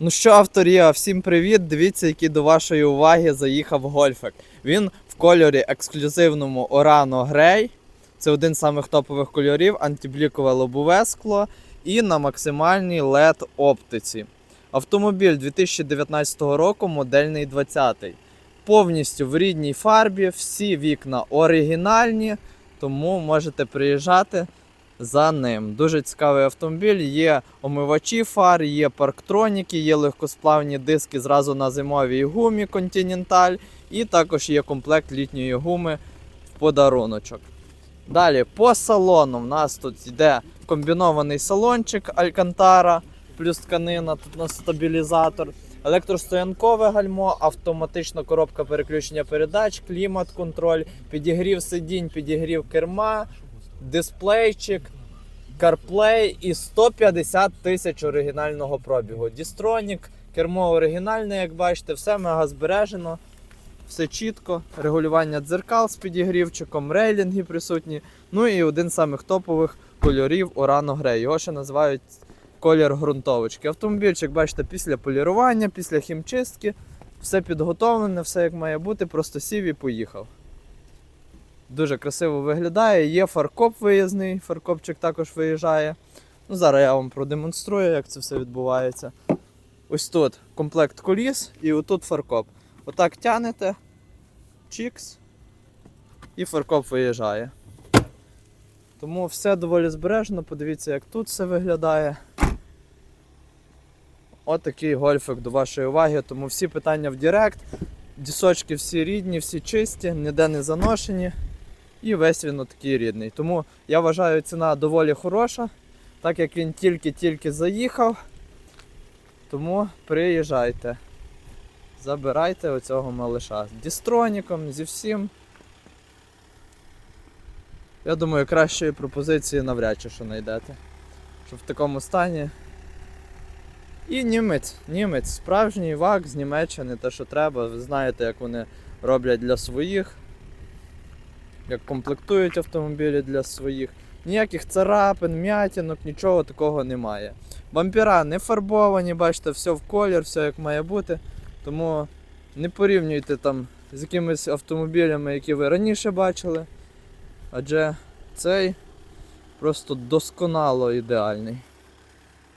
Ну що, авторія, всім привіт! Дивіться, який до вашої уваги заїхав гольфик. Він в кольорі ексклюзивному Orano Grey. Це один з самих топових кольорів, антиблікове лобове скло і на максимальній LED оптиці. Автомобіль 2019 року, модельний 20 Повністю в рідній фарбі, всі вікна оригінальні, тому можете приїжджати за ним. Дуже цікавий автомобіль. Є омивачі фар, є парктроніки, є легкосплавні диски зразу на зимовій гумі Continental, і також є комплект літньої гуми в подаруночок. Далі по салону в нас тут йде комбінований салончик Alcantara, плюс тканина, тут у нас стабілізатор, електростоянкове гальмо, автоматична коробка переключення передач, клімат-контроль, підігрів сидінь, підігрів керма, дисплейчик, CarPlay і 150 тисяч оригінального пробігу. Дістронік, кермо оригінальне, як бачите, все мега збережено, все чітко. Регулювання дзеркал з підігрівчиком, рейлінги присутні. Ну і один з самих топових кольорів Orano Grey. Його ще називають колір ґрунтовочки. Автомобільчик, бачите, після полірування, після хімчистки, все підготовлене, все як має бути, просто сів і поїхав. Дуже красиво виглядає. Є фаркоп виїзний, фаркопчик також виїжджає. Ну, зараз я вам продемонструю, як це все відбувається. Ось тут комплект коліс і отут фаркоп. Отак тянете, чікс, і фаркоп виїжджає. Тому все доволі збережно, подивіться, як тут все виглядає. Отакий гольфик до вашої уваги. Тому всі питання в Директ. Дісочки всі рідні, всі чисті, ніде не заношені. І весь він такий рідний. Тому я вважаю, ціна доволі хороша, так як він тільки-тільки заїхав. Тому приїжджайте. Забирайте оцього малиша. З дістроніком, зі всім. Я думаю, кращої пропозиції навряд чи що знайдете. Що в такому стані. І німець, німець, справжній вак з Німеччини, те, що треба. Ви знаєте, як вони роблять для своїх як комплектують автомобілі для своїх. Ніяких царапин, м'ятінок, нічого такого немає. Бампера не фарбовані, бачите, все в колір, все як має бути. Тому не порівнюйте там з якимись автомобілями, які ви раніше бачили. Адже цей просто досконало ідеальний.